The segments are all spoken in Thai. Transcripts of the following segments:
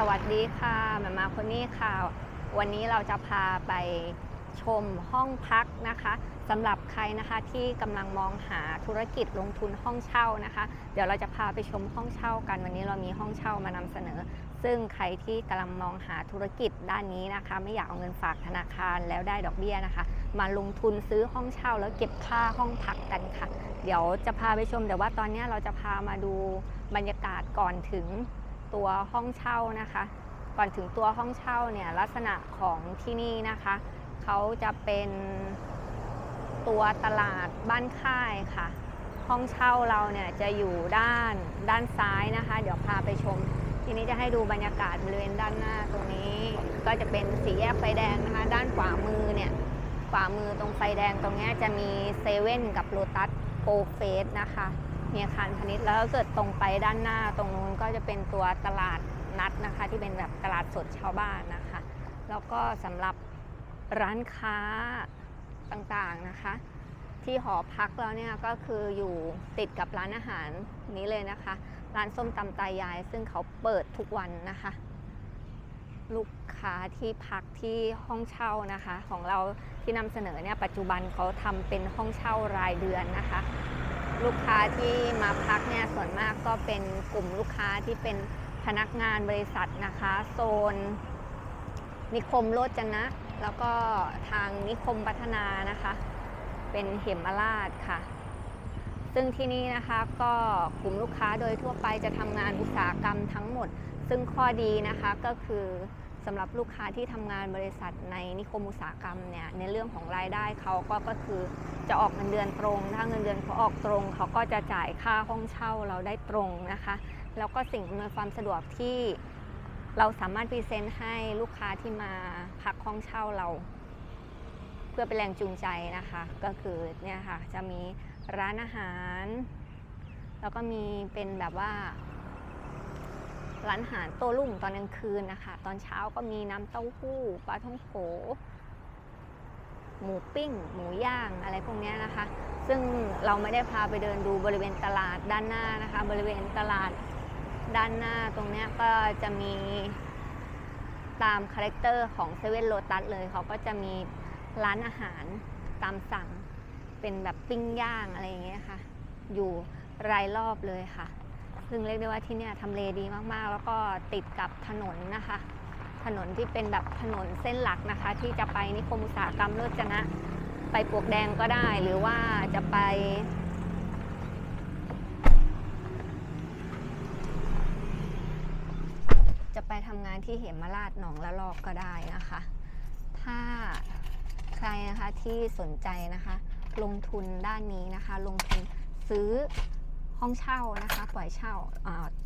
สวัสดีค่ะแม่มาคนนี้ค่ะ วันนี้เราจะพาไปชมห้องพักนะคะสำหรับใครนะคะที่กำลังมองหาธุรกิจลงทุนห้องเช่านะคะ เดี๋ยวเราจะพาไปชมห้องเช่ากัน วันนี้เรามีห้องเช่ามานำเสนอ ซึ่งใครที่กำลังมองหาธุรกิจด้านนี้นะคะ ไม่อยากเอาเงินฝากธนาคารแล้วได้ดอกเบี้ยนะคะ มาลงทุนซื้อห้องเช่าแล้วเก็บค่าห้องพักกันค่ะ เดี๋ยวจะพาไปชมแต่ว่าตอนนี้เราจะพามาดูบรรยากาศก่อนถึง ตัวห้องเช่านะคะ ก่อนถึงตัวห้องเช่าเนี่ยลักษณะของที่นี่นะคะเขาจะเป็นตัวตลาดบ้านค่ายค่ะ ห้องเช่าเราเนี่ยจะอยู่ด้านด้านซ้ายนะคะ เดี๋ยวพาไปชม ทีนี้จะให้ดูบรรยากาศบริเวณด้านหน้าตรงนี้ ก็จะเป็นสีแยกไฟแดงนะคะ ด้านขวามือเนี่ยขวามือตรงไฟแดงตรงนี้จะมีเซเว่นกับโ o ตัสโกเฟสนะคะ มีอาคารพาณิชย์แล้วก็เกิดตรงไปด้านหน้าตรงนู้นก็จะเป็นตัวตลาดนัดนะคะ ที่เป็นแบบตลาดสดชาวบ้านนะคะ แล้วก็สำหรับร้านค้าต่างๆนะคะ ที่หอพักเราเนี่ยก็คืออยู่ติดกับร้านอาหารนี้เลยนะคะ ร้านส้มตำตายาย ซึ่งเขาเปิดทุกวันนะคะ ลูกค้าที่พักที่ห้องเช่านะคะ ของเราที่นำเสนอเนี่ยปัจจุบันเขาทำเป็นห้องเช่ารายเดือนนะคะ ลูกค้าที่มาพักเนี่ยส่วนมากก็เป็นกลุ่มลูกค้าที่เป็นพนักงานบริษัทนะคะ โซน นิคมโรจนะ แล้วก็ทางนิคมพัฒนานะคะ เป็นเหมราชค่ะ ซึ่งที่นี่นะคะก็กลุ่มลูกค้าโดยทั่วไปจะทำงานอุตสาหกรรมทั้งหมด ซึ่งข้อดีนะคะก็คือ สำหรับลูกค้าที่ทำงานบริษัทในนิคมอุตสาหกรรมเนี่ยในเรื่องของรายได้เขาก็ก็คือจะออกเงินเดือนตรง ถ้าเงินเดือนเขาออกตรง เขาก็จะจ่ายค่าห้องเช่าเราได้ตรงนะคะ แล้วก็สิ่งอำนวยความสะดวกที่เราสามารถพรีเซนต์ให้ลูกค้าที่มาพักห้องเช่าเรา เพื่อเป็นแรงจูงใจนะคะ ก็คือเนี่ยค่ะจะมีร้านอาหาร แล้วก็มีเป็นแบบว่า ร้านอาหารโต้รุ่งตอนกลางคืนนะคะ ตอนเช้าก็มีน้ำเต้าหู้ปลาท่องโขหมูปิ้ง หมูย่างอะไรพวกนี้นะคะ ซึ่งเราไม่ได้พาไปเดินดูบริเวณตลาดด้านหน้านะคะ บริเวณตลาดด้านหน้าตรงนี้ก็จะมีตามคาแรคเตอร์ของเซเว่นโ o ตัสเลยเขาก็จะมีร้านอาหารตามสั่งเป็นแบบปิ้งย่างอะไรอย่างเงี้ยค่ะ อยู่รายรอบเลยค่ะ ซึ่งเรียกได้ว่าที่เนี่ยทำเลดีมากๆ แล้วก็ติดกับถนนนะคะ ถนนที่เป็นแบบถนนเส้นหลักนะคะ ที่จะไปนิคมอุตสาหกรรมโรจนะ ไปปวกแดงก็ได้หรือว่าจะไปจะไปทำงานที่เหมราชหนองละลอกก็ได้นะคะ ถ้าใครนะคะที่สนใจนะคะ ลงทุนด้านนี้นะคะ ลงทุนซื้อ ห้องเช่านะคะ ปล่อยเช่า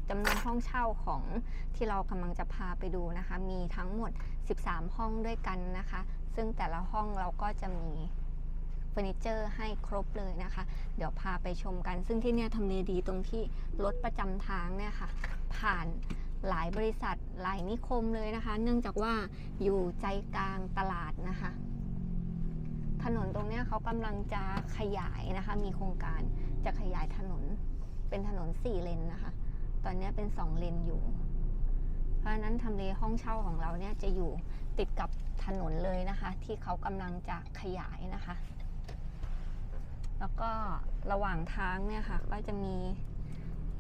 จำนวนห้องเช่าของที่เรากำลังจะพาไปดูนะคะ มีทั้งหมด 13 ห้องด้วยกันนะคะ ซึ่งแต่ละห้องเราก็จะมีเฟอร์นิเจอร์ให้ครบเลยนะคะ เดี๋ยวพาไปชมกัน ซึ่งที่เนี่ยทำเลดีตรงที่รถประจำทางเนี่ยค่ะ ผ่านหลายบริษัทหลายนิคมเลยนะคะ เนื่องจากว่าอยู่ใจกลางตลาดนะคะ ถนนตรงเนี้ยเขากำลังจะขยายนะคะ มีโครงการจะขยายถนน เป็นถนนสี่เลนนะคะ ตอนนี้เป็นสองเลนอยู่ เพราะฉะนั้นทำเลห้องเช่าของเราเนี่ยจะอยู่ติดกับถนนเลยนะคะ ที่เขากำลังจะขยายนะคะ แล้วก็ระหว่างทางเนี่ยค่ะ ก็จะมี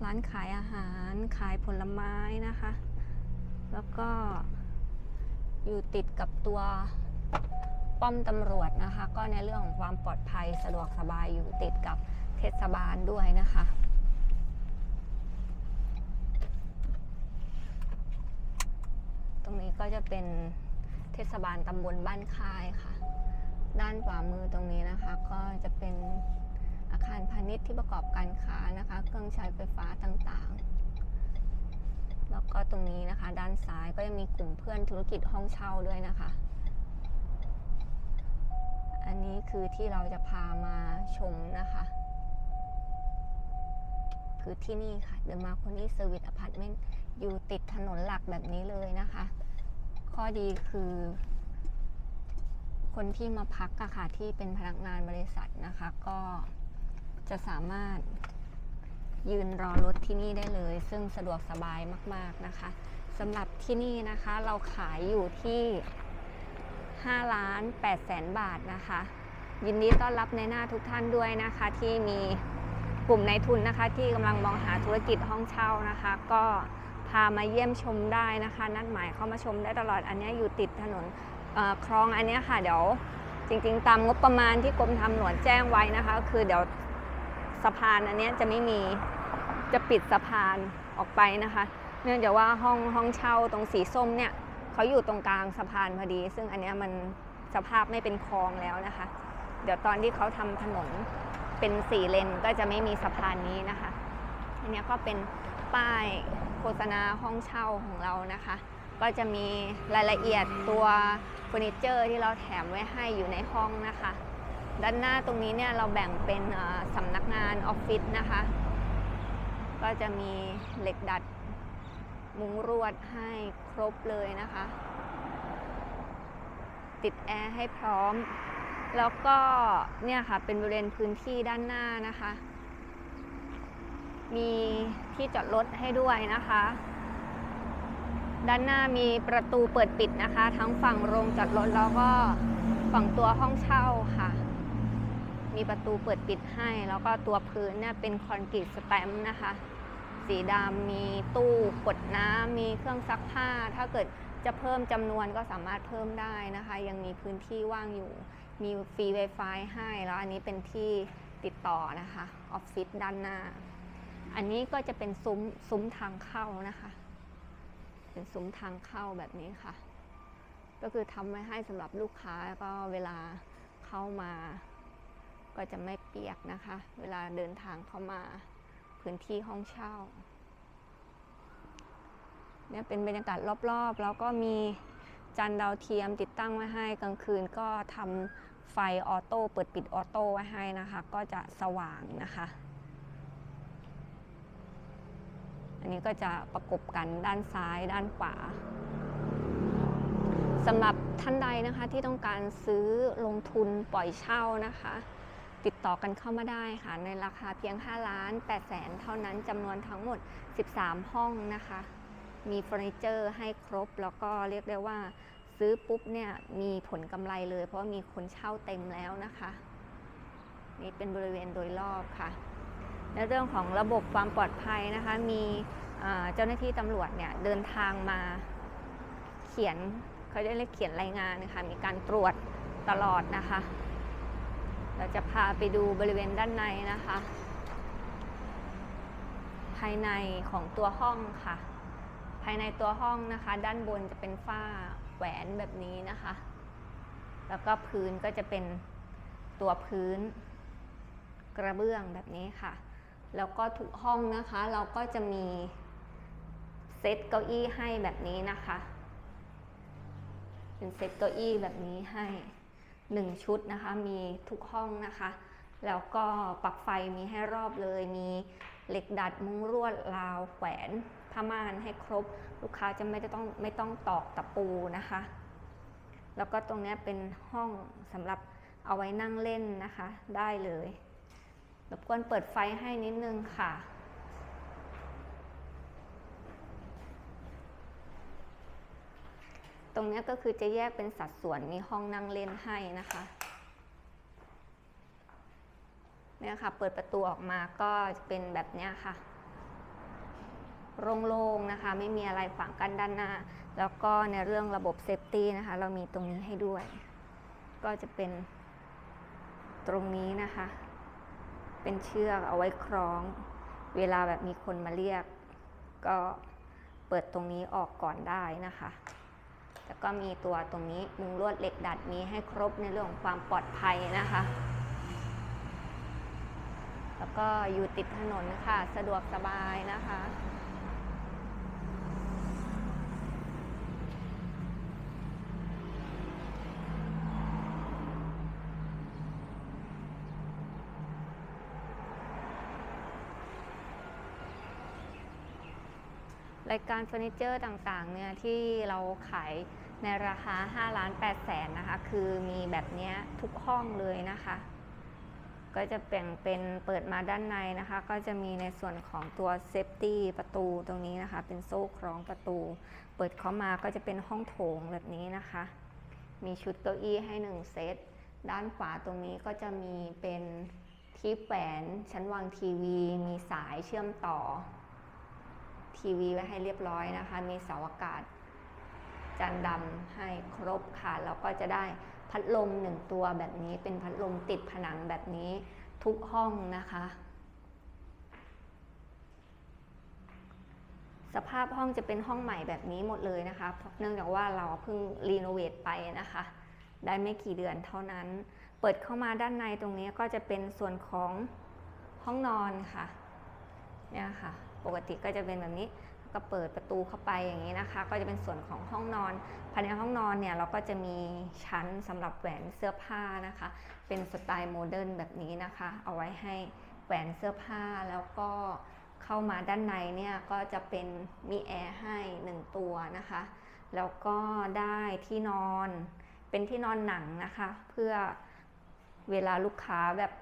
ร้านขายอาหารขายผลไม้นะคะ แล้วก็อยู่ติดกับตัวป้อมตำรวจนะคะ ก็ในเรื่องของความปลอดภัยสะดวกสบายอยู่ติดกับเทศบาลด้วยนะคะ ตรงนี้ ก็จะเป็นเทศบาลตำบลบ้านค่ายค่ะ ด้านขวามือตรงนี้นะคะ ก็จะเป็นอาคารพาณิชย์ที่ประกอบการค้านะคะ เครื่องใช้ไฟฟ้าต่างๆ แล้วก็ตรงนี้นะคะ ด้านซ้ายก็จะมีกลุ่มเพื่อนธุรกิจห้องเช่าด้วยนะคะ อันนี้คือที่เราจะพามาชมนะคะคือที่นี่ค่ะเดอะมาโคนี่เซอร์วิสอพาร์ตเมนต์อยู่ติดถนนหลักแบบนี้เลยนะคะ ข้อดีคือ คนที่มาพักอะค่ะที่เป็นพนักงานบริษัทนะคะ ก็จะสามารถยืนรอรถที่นี่ได้เลย ซึ่งสะดวกสบายมาก ๆนะคะสำหรับที่นี่นะคะเราขายอยู่ที่5ล้าน8แสนบาทนะคะ ยินดีต้อนรับในหน้าทุกท่านด้วยนะคะ ที่มีกลุ่มในทุนนะคะ ที่กำลังมองหาธุรกิจห้องเช่านะคะ ก็ พามาเยี่ยมชมได้นะคะ นัดหมายเข้ามาชมได้ตลอดอันนี้อยู่ติดถนนคลองอันนี้ค่ะ เดี๋ยวจริงๆ ตามงบประมาณที่กรมทางหลวงแจ้งไว้นะคะ คือเดี๋ยวสะพานอันนี้จะไม่มีจะปิดสะพานออกไปนะคะ เนื่องจากว่าห้องห้องเช่าตรงสีส้มเนี่ยเขาอยู่ตรงกลางสะพานพอดี ซึ่งอันนี้มันสภาพไม่เป็นคลองแล้วนะคะ เดี๋ยวตอนที่เขาทำถนนเป็นสี่เลนก็จะไม่มีสะพานนี้นะคะอันนี้ก็เป็นป้าย โฆษณาห้องเช่าของเรานะคะ ก็จะมีรายละเอียดตัวเฟอร์นิเจอร์ที่เราแถมไว้ให้อยู่ในห้องนะคะ ด้านหน้าตรงนี้เนี่ยเราแบ่งเป็นสำนักงานออฟฟิศนะคะ ก็จะมีเหล็กดัดมุ้งรวดให้ครบเลยนะคะ ติดแอร์ให้พร้อม แล้วก็เนี่ยค่ะเป็นบริเวณพื้นที่ด้านหน้านะคะ มีที่จอดรถให้ด้วยนะคะ ด้านหน้ามีประตูเปิดปิดนะคะ ทั้งฝั่งโรงจอดรถแล้วก็ฝั่งตัวห้องเช่าค่ะ มีประตูเปิดปิดให้ แล้วก็ตัวพื้นเนี่ยเป็นคอนกรีตสแตมป์นะคะ สีดำมีตู้กดน้ำมีเครื่องซักผ้า ถ้าเกิดจะเพิ่มจำนวนก็สามารถเพิ่มได้นะคะ ยังมีพื้นที่ว่างอยู่ มีฟรี Wi-Fi ให้ แล้วอันนี้เป็นที่ติดต่อนะคะ ออฟฟิศด้านหน้า อันนี้ก็จะเป็นซุ้มซุ้มทางเข้านะคะ เป็นซุ้มทางเข้าแบบนี้ค่ะ ก็คือทำไว้ให้สำหรับลูกค้าก็เวลาเข้ามา ก็จะไม่เปียกนะคะ เวลาเดินทางเข้ามาพื้นที่ห้องเช่าเนี่ยเป็นบรรยากาศรอบๆ แล้วก็มีจานดาวเทียมติดตั้งไว้ให้กลางคืนก็ทำไฟออโต้เปิดปิดออโต้ไว้ให้นะคะ ก็จะสว่างนะคะ อั นี้ก็จะประกบกันด้านซ้ายด้านขวาสำหรับท่านใดนะคะที่ต้องการซื้อลงทุนปล่อยเช่านะคะ ติดต่อกันเข้ามาได้ค่ะ ในราคาเพียง 5 ล้าน8แสนเท่านั้นจำนวนทั้งหมด 13 ห้องนะคะ มีเฟอร์นิเจอร์ให้ครบ แล้วก็เรียกได้ว่าซื้อปุ๊บเนี่ยมีผลกำไรเลย เพราะมีคนเช่าเต็มแล้วนะคะ นี่เป็นบริเวณโดยรอบค่ะ ในเรื่องของระบบความปลอดภัยนะคะ มีเจ้าหน้าที่ตำรวจเนี่ยเดินทางมาเขียนเขาจะเรียกเขียนรายงานนะคะมีการตรวจตลอดนะคะ เราจะพาไปดูบริเวณด้านในนะคะ ภายในของตัวห้องค่ะ ภายในตัวห้องนะคะ ด้านบนจะเป็นฝ้าแหวนแบบนี้นะคะ แล้วก็พื้นก็จะเป็นตัวพื้นกระเบื้องแบบนี้ค่ะ แล้วก็ทุกห้องนะคะ เราก็จะมีเซตเก้าอี้ให้แบบนี้นะคะ เป็นเซตเก้าอี้แบบนี้ให้หนึ่งชุดนะคะ มีทุกห้องนะคะ แล้วก็ปลั๊กไฟมีให้รอบเลย มีเหล็กดัดมุ้งรวดราวแขวนผ้าม่านให้ครบ ลูกค้าจะไม่ได้ต้องไม่ต้องตอกตะปูนะคะ แล้วก็ตรงนี้เป็นห้องสำหรับเอาไว้นั่งเล่นนะคะ ได้เลย รบกวนเปิดไฟให้นิดนึงค่ะ ตรงนี้ก็คือจะแยกเป็นสัดส่วนมีห้องนั่งเล่นให้นะคะเนี่ยค่ะ เปิดประตูออกมาก็เป็นแบบเนี้ยค่ะ โล่งๆนะคะ ไม่มีอะไรฝังกันด้านหน้า แล้วก็ในเรื่องระบบเซฟตี้นะคะ เรามีตรงนี้ให้ด้วย ก็จะเป็นตรงนี้นะคะ เป็นเชือกเอาไว้คล้อง เวลาแบบมีคนมาเรียก ก็เปิดตรงนี้ออกก่อนได้นะคะ แล้วก็มีตัวตรงนี้มุงลวดเหล็กดัดมีให้ครบในเรื่องของความปลอดภัยนะคะ แล้วก็อยู่ติดถนนค่ะ สะดวกสบายนะคะ รายการเฟอร์นิเจอร์ต่างๆเนี่ยที่เราขายในราคา5ล้าน8แสนนะคะ คือมีแบบนี้ทุกห้องเลยนะคะ ก็จะแบ่งเป็นเปิดมาด้านในนะคะ ก็จะมีในส่วนของตัวเซฟตี้ประตูตรงนี้นะคะ เป็นโซ่คล้องประตู เปิดเข้ามาก็จะเป็นห้องโถงแบบนี้นะคะ มีชุดเก้าอี้ให้หนึ่งเซต ด้านขวาตรงนี้ก็จะมีเป็นที่แขวนชั้นวางทีวี มีสายเชื่อมต่อ ทีวีไว้ให้เรียบร้อยนะคะ มีเสาอากาศจานดำให้ครบค่ะแล้วก็จะได้พัดลมหนึ่งตัวแบบนี้เป็นพัดลมติดผนังแบบนี้ทุกห้องนะคะ สภาพห้องจะเป็นห้องใหม่แบบนี้หมดเลยนะคะเพราะเนื่องจากว่าเราเพิ่งรีโนเวทไปนะคะ ได้ไม่กี่เดือนเท่านั้น เปิดเข้ามาด้านในตรงนี้ก็จะเป็นส่วนของห้องนอนค่ะเนี่ยค่ะ ปกติก็จะเป็นแบบนี้ก็เปิดประตูเข้าไปอย่างนี้นะคะ ก็จะเป็นส่วนของห้องนอนภายในห้องนอนเนี่ยเราก็จะมีชั้นสำหรับแหวนเสื้อผ้านะคะ เป็นสไตล์โมเดิร์นแบบนี้นะคะ เอาไว้ให้แหวนเสื้อผ้าแล้วก็เข้ามาด้านในเนี่ยก็จะเป็นมีแอร์ให้หนึ่งตัวนะคะ แล้วก็ได้ที่นอนเป็นที่นอนหนังนะคะ เพื่อเวลาลูกค้าแบบ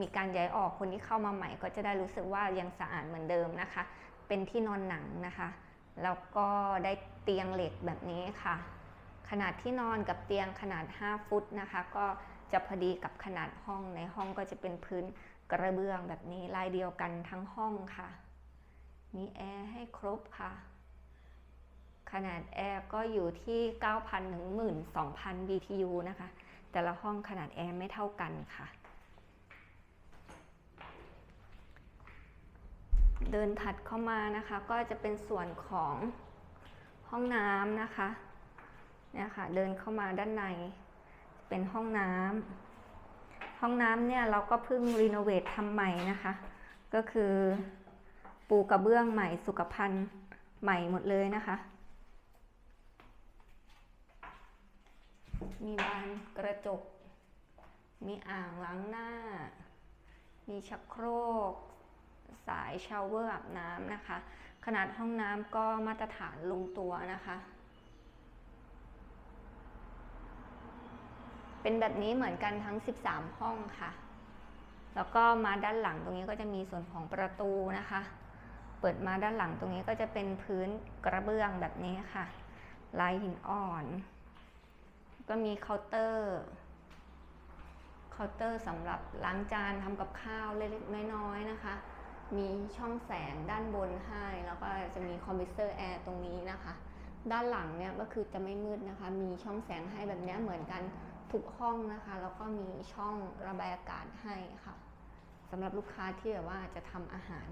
มีการย้ายออกคนที่เข้ามาใหม่ ก็จะได้รู้สึกว่ายังสะอาดเหมือนเดิมนะคะ เป็นที่นอนหนังนะคะแล้วก็ได้เตียงเหล็กแบบนี้ค่ะ ขนาดที่นอนกับเตียงขนาด 5 ฟุตนะคะ ก็จะพอดีกับขนาดห้องในห้องก็จะเป็นพื้นกระเบื้องแบบนี้ลายเดียวกันทั้งห้องค่ะ มีแอร์ให้ครบค่ะ ขนาดแอร์ก็อยู่ที่ 9,000ถึง12,000 BTU นะคะ แต่ละห้องขนาดแอร์ไม่เท่ากันค่ะ เดินถัดเข้ามานะคะ ก็จะเป็นส่วนของห้องน้ำนะคะเนี่ยค่ะเดินเข้ามาด้านใน เป็นห้องน้ำห้องน้ำเนี่ยเราก็เพิ่งรีโนเวททำใหม่นะคะ ก็คือปูกระเบื้องใหม่สุขภัณฑ์ใหม่หมดเลยนะคะ มีบานกระจก มีอ่างล้างหน้า มีชักโครก สายชาวเวอร์อาบน้ำนะคะ ขนาดห้องน้ำก็มาตรฐานลงตัวนะคะ เป็นแบบนี้เหมือนกันทั้ง 13 ห้องค่ะ แล้วก็มาด้านหลังตรงนี้ก็จะมีส่วนของประตูนะคะ เปิดมาด้านหลังตรงนี้ก็จะเป็นพื้นกระเบื้องแบบนี้ค่ะ ลายหินอ่อน ก็มีเคาน์เตอร์เคาน์เตอร์สำหรับล้างจานทำกับข้าวเล็กๆน้อยๆนะคะ มีช่องแสงด้านบนให้ แล้วก็จะมีคอมพิวเตอร์แอร์ตรงนี้นะคะ ด้านหลังเนี่ยก็คือจะไม่มืดนะคะ มีช่องแสงให้แบบนี้เหมือนกันทุกห้องนะคะ แล้วก็มีช่องระบายอากาศให้ค่ะสำหรับลูกค้าที่แบบว่าจะทำอาหาร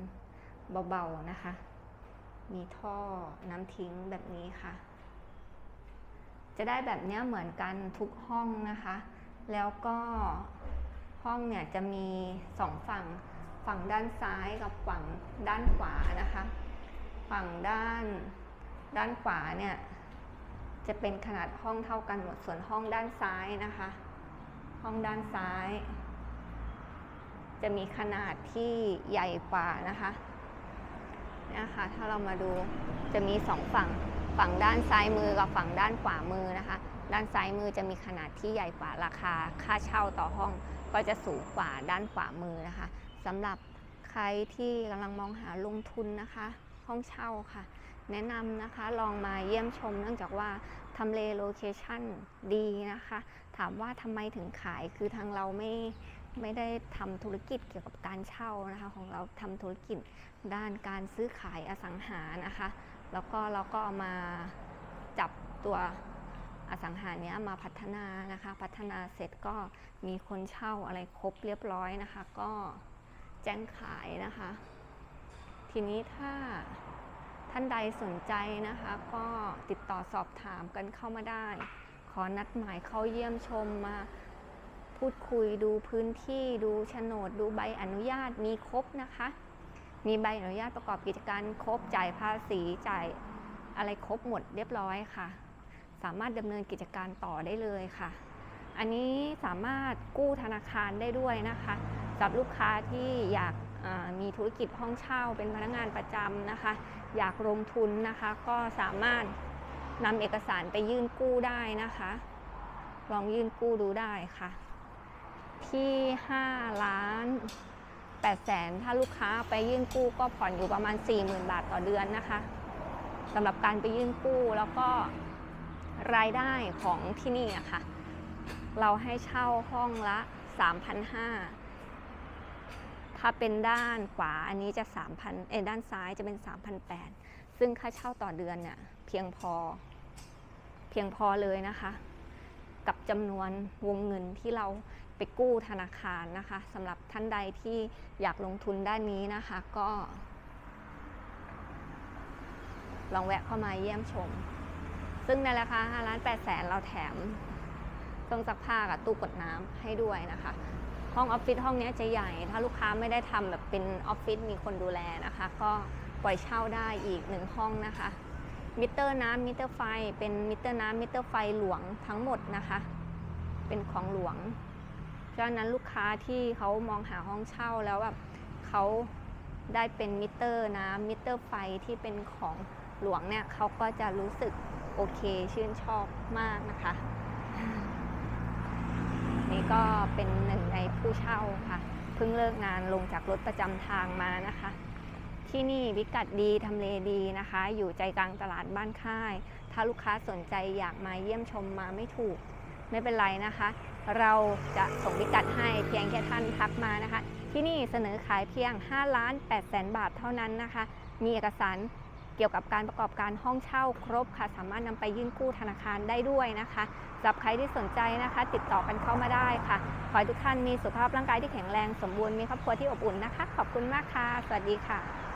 เบาๆนะคะ มีท่อน้ำทิ้งแบบนี้ค่ะ จะได้แบบนี้เหมือนกันทุกห้องนะคะ แล้วก็ห้องเนี่ยจะมีสองฝั่ง ฝั่งด้านซ้ายกับฝั่งด้านขวานะคะ ฝั่งด้านด้านขวาเนี่ยจะเป็นขนาดห้องเท่ากันหมด ส่วนห้องด้านซ้ายนะคะ ห้องด้านซ้าย จะมีขนาดที่ใหญ่กว่านะคะนะคะ ถ้าเรามาดูจะมีสองฝั่ง ฝั่งด้านซ้ายมือกับฝั่งด้านขวามือนะคะ ด้านซ้ายมือจะมีขนาดที่ใหญ่กว่าราคา ค่าเช่าต่อห้องก็จะสูงกว่าด้านขวามือนะคะ สำหรับใครที่กำลังมองหาลงทุนนะคะ ห้องเช่าค่ะ แนะนำนะคะลองมาเยี่ยมชมเนื่องจากว่าทำเลโลเคชั่นดีนะคะ ถามว่าทำไมถึงขายคือทางเราไม่ไม่ได้ทำธุรกิจเกี่ยวกับการเช่านะคะ ของเราทำธุรกิจด้านการซื้อขายอสังหานะคะ แล้วก็เราก็เอามาจับตัวอสังหาเนี้ยมาพัฒนานะคะ พัฒนาเสร็จก็มีคนเช่าอะไรครบเรียบร้อยนะคะ ก็ แจ้งขายนะคะ ทีนี้ถ้าท่านใดสนใจนะคะ ก็ติดต่อสอบถามกันเข้ามาได้ ขอนัดหมายเข้าเยี่ยมชมมาพูดคุยดูพื้นที่ดูโฉนด ดูใบอนุญาตมีครบนะคะ มีใบอนุญาตประกอบกิจการครบจ่ายภาษีจ่ายอะไรครบหมดเรียบร้อยค่ะ สามารถดำเนินกิจการต่อได้เลยค่ะ อันนี้สามารถกู้ธนาคารได้ด้วยนะคะ รับลูกค้าที่อยากมีธุรกิจห้องเช่าเป็นพนักงานประจำนะคะ อยากลงทุนนะคะ ก็สามารถนำเอกสารไปยื่นกู้ได้นะคะ ลองยื่นกู้ดูได้ค่ะ ที่ 5 ล้าน8แสนถ้าลูกค้าไปยื่นกู้ก็ผ่อนอยู่ประมาณ 40,000 บาทต่อเดือนนะคะสำหรับการไปยื่นกู้แล้วก็รายได้ของที่นี่อะค่ะเราให้เช่าห้องละ 3,500 ถ้าเป็นด้านขวาอันนี้จะ 3,000เอด้านซ้ายจะเป็น 3,800 ซึ่งค่าเช่าต่อเดือนเนี่ยเพียงพอ เพียงพอเลยนะคะ กับจำนวนวงเงินที่เราไปกู้ธนาคารนะคะสำหรับท่านใดที่อยากลงทุนด้านนี้นะคะก็ ลองแวะเข้ามาเยี่ยมชม ซึ่งในราคา5ล้าน8แสนเราแถมเครื่องซักผ้ากับตู้กดน้ำให้ด้วยนะคะ ห้องออฟฟิศห้องนี้จะใหญ่ ถ้าลูกค้าไม่ได้ทำแบบเป็นออฟฟิศมีคนดูแลนะคะ ก็ปล่อยเช่าได้อีกหนึ่งห้องนะคะ มิเตอร์น้ำมิเตอร์ไฟ เป็นมิเตอร์น้ำมิเตอร์ไฟหลวงทั้งหมดนะคะ เป็นของหลวงเพราะนั้นลูกค้าที่เขามองหาห้องเช่าแล้วแบบเขาได้เป็นมิเตอร์น้ำมิเตอร์ไฟที่เป็นของหลวงเนี่ยเขาก็จะรู้สึกโอเคชื่นชอบมากนะคะ ก็เป็นหนึ่งในผู้เช่าค่ะ เพิ่งเลิกงานลงจากรถประจำทางมานะคะ ที่นี่วิกัดดีทำเลดีนะคะ อยู่ใจกลางตลาดบ้านค่าย ถ้าลูกค้าสนใจอยากมาเยี่ยมชมมาไม่ถูก ไม่เป็นไรนะคะ เราจะส่งพิกัดให้เพียงแค่ท่านทักมานะคะ ที่นี่เสนอขายเพียง 5 ล้าน8แสนบาทเท่านั้นนะคะ มีเอกสาร กี่ยวกับการประกอบการห้องเช่าครบค่ะ สามารถนำไปยื่นกู้ธนาคารได้ด้วยนะคะสำหรับใครที่สนใจนะคะ ติดต่อกันเข้ามาได้ค่ะ ขอให้ทุกท่านมีสุขภาพร่างกายที่แข็งแรงสมบูรณ์มีครอบครัวที่อบอุ่นนะคะ ขอบคุณมากค่ะ สวัสดีค่ะ